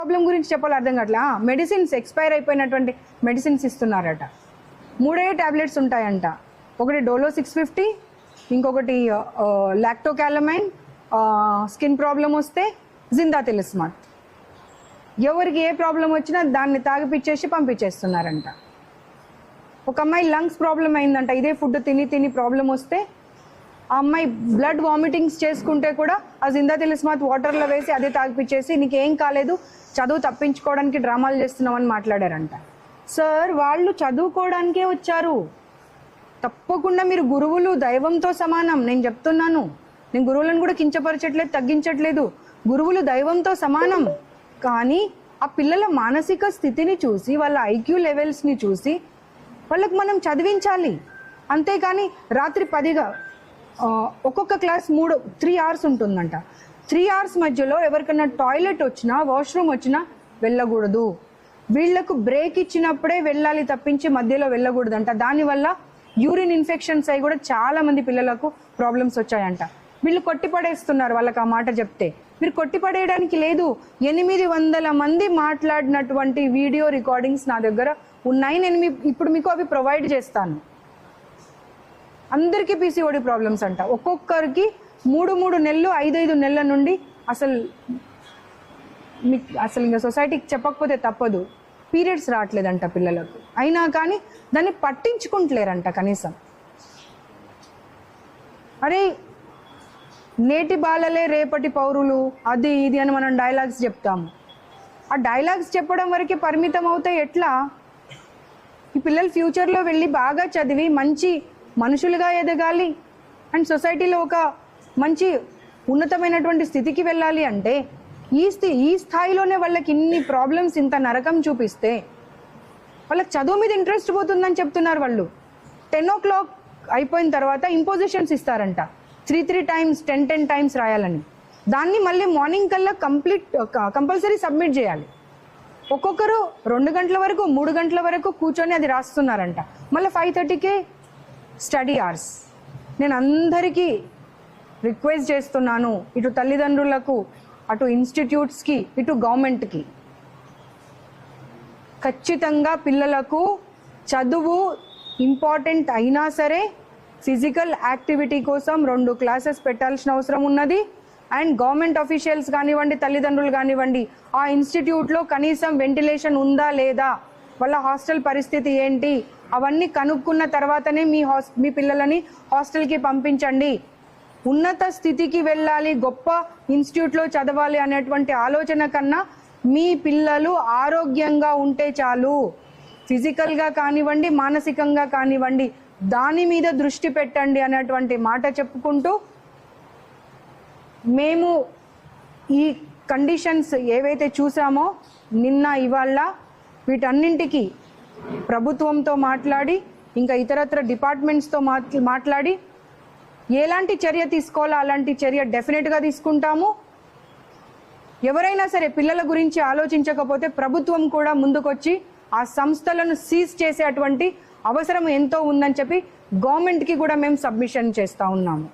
Problem గురించి చెప్పాలి అర్థం కావట్లా? మెడిసిన్స్ ఎక్స్పైర్ అయిపోయినటువంటి మెడిసిన్స్ ఇస్తున్నారట. మూడే టాబ్లెట్స్ ఉంటాయంట. ఒకటి డోలో సిక్స్ ఫిఫ్టీ ఇంకొకటి లాక్టోకాలమైన్ స్కిన్ ప్రాబ్లం వస్తే జిందా తెలుస్మాట్ ఎవరికి ఏ ప్రాబ్లం వచ్చినా దాన్ని తాగిపిచ్చేసి పంపించేస్తున్నారంట. ఒక అమ్మాయి లంగ్స్ ప్రాబ్లం అయిందంట. ఇదే ఫుడ్ తిని తిని ప్రాబ్లం వస్తే ఆ అమ్మాయి బ్లడ్ వామిటింగ్స్ చేసుకుంటే కూడా ఆ జిందా తెలిస్మాత్ వాటర్లో వేసి అదే తాగిపిచ్చేసి నీకేం కాలేదు చదువు తప్పించుకోవడానికి డ్రామాలు చేస్తున్నామని మాట్లాడారంట. సార్ వాళ్ళు చదువుకోవడానికే వచ్చారు. తప్పకుండా మీరు గురువులు దైవంతో సమానం. నేను చెప్తున్నాను. నేను గురువులను కూడా కించపరచట్లేదు తగ్గించట్లేదు. గురువులు దైవంతో సమానం. కానీ ఆ పిల్లల మానసిక స్థితిని చూసి వాళ్ళ ఐక్యూ లెవెల్స్ని చూసి వాళ్ళకి మనం చదివించాలి. అంతేకాని రాత్రి పదిగా ఒక్కొక్క క్లాస్ మూడు త్రీ అవర్స్ ఉంటుందంట. త్రీ అవర్స్ మధ్యలో ఎవరికైనా టాయిలెట్ వచ్చినా వాష్రూమ్ వచ్చినా వెళ్ళకూడదు. వీళ్ళకు బ్రేక్ ఇచ్చినప్పుడే వెళ్ళాలి తప్పించి మధ్యలో వెళ్ళకూడదంట. దానివల్ల యూరిన్ ఇన్ఫెక్షన్స్ అయి కూడా చాలా మంది పిల్లలకు ప్రాబ్లమ్స్ వచ్చాయంట. వీళ్ళు కొట్టిపడేస్తున్నారు వాళ్ళకి ఆ మాట చెప్తే. మీరు కొట్టిపడేయడానికి లేదు. ఎనిమిది వందల మంది మాట్లాడినటువంటి వీడియో రికార్డింగ్స్ నా దగ్గర ఉన్నాయి నేను మీ ఇప్పుడు మీకు అవి ప్రొవైడ్ చేస్తాను. అందరికీ పీసీఓడి ప్రాబ్లమ్స్ అంట. ఒక్కొక్కరికి మూడు మూడు నెలలు ఐదైదు నెలల నుండి అసలు మీకు అసలు ఇంకా సొసైటీకి చెప్పకపోతే తప్పదు. పీరియడ్స్ రావట్లేదంట పిల్లలకు. అయినా కానీ దాన్ని పట్టించుకుంటలేరంట కనీసం. అరే నేటి బాలలే రేపటి పౌరులు అది ఇది అని మనం డైలాగ్స్ చెప్తాము. ఆ డైలాగ్స్ చెప్పడం వరకే పరిమితం అవుతే ఎట్లా? ఈ పిల్లలు ఫ్యూచర్లో వెళ్ళి బాగా చదివి మంచి మనుషులుగా ఎదగాలి. అండ్ సొసైటీలో ఒక మంచి ఉన్నతమైనటువంటి స్థితికి వెళ్ళాలి అంటే ఈ స్థి ఈ స్థాయిలోనే వాళ్ళకి ఇన్ని ప్రాబ్లమ్స్ ఇంత నరకం చూపిస్తే వాళ్ళకి చదువు మీద ఇంట్రెస్ట్ పోతుందని చెప్తున్నారు వాళ్ళు. టెన్ ఓ క్లాక్ అయిపోయిన తర్వాత ఇంపోజిషన్స్ ఇస్తారంట. Three three times ten ten times రాయాలని. దాన్ని మళ్ళీ మార్నింగ్ కల్లా కంప్లీట్ కంపల్సరీ సబ్మిట్ చేయాలి. ఒక్కొక్కరు రెండు గంటల వరకు మూడు గంటల వరకు కూర్చొని అది రాస్తున్నారంట. మళ్ళీ ఫైవ్ థర్టీకే స్టడీ అవర్స్. నేను అందరికీ రిక్వెస్ట్ చేస్తున్నాను ఇటు తల్లిదండ్రులకు అటు ఇన్స్టిట్యూట్స్కి ఇటు గవర్నమెంట్కి. ఖచ్చితంగా పిల్లలకు చదువు ఇంపార్టెంట్ అయినా సరే ఫిజికల్ యాక్టివిటీ కోసం రెండు క్లాసెస్ పెట్టాల్సిన అవసరం ఉన్నది. అండ్ గవర్నమెంట్ అఫీషియల్స్ కానివ్వండి తల్లిదండ్రులు కానివ్వండి ఆ ఇన్స్టిట్యూట్లో కనీసం వెంటిలేషన్ ఉందా లేదా వాళ్ళ హాస్టల్ పరిస్థితి ఏంటి? అవన్నీ కనుక్కున్న తర్వాతనే మీ హాస్ మీ పిల్లలని హాస్టల్కి పంపించండి. ఉన్నత స్థితికి వెళ్ళాలి గొప్ప ఇన్స్టిట్యూట్లో చదవాలి అనేటువంటి ఆలోచన కన్నా మీ పిల్లలు ఆరోగ్యంగా ఉంటే చాలు. ఫిజికల్గా కానివ్వండి మానసికంగా కానివ్వండి దాని మీద దృష్టి పెట్టండి అనేటువంటి మాట చెప్పుకుంటూ మేము ఈ కండిషన్స్ ఏవైతే చూసామో నిన్న ఇవాళ వీటన్నింటికి ప్రభుత్వంతో మాట్లాడి ఇంకా ఇతరత్ర డిపార్ట్మెంట్స్తో మాట్లాడి ఎలాంటి చర్య తీసుకోవాలో అలాంటి చర్య డెఫినెట్గా తీసుకుంటాము. ఎవరైనా సరే పిల్లల గురించి ఆలోచించకపోతే ప్రభుత్వం కూడా ముందుకొచ్చి ఆ సంస్థలను సీజ్ చేసేటువంటి అవసరం ఎంతో ఉందని చెప్పి గవర్నమెంట్కి కూడా మేము సబ్మిషన్ చేస్తూ ఉన్నాము.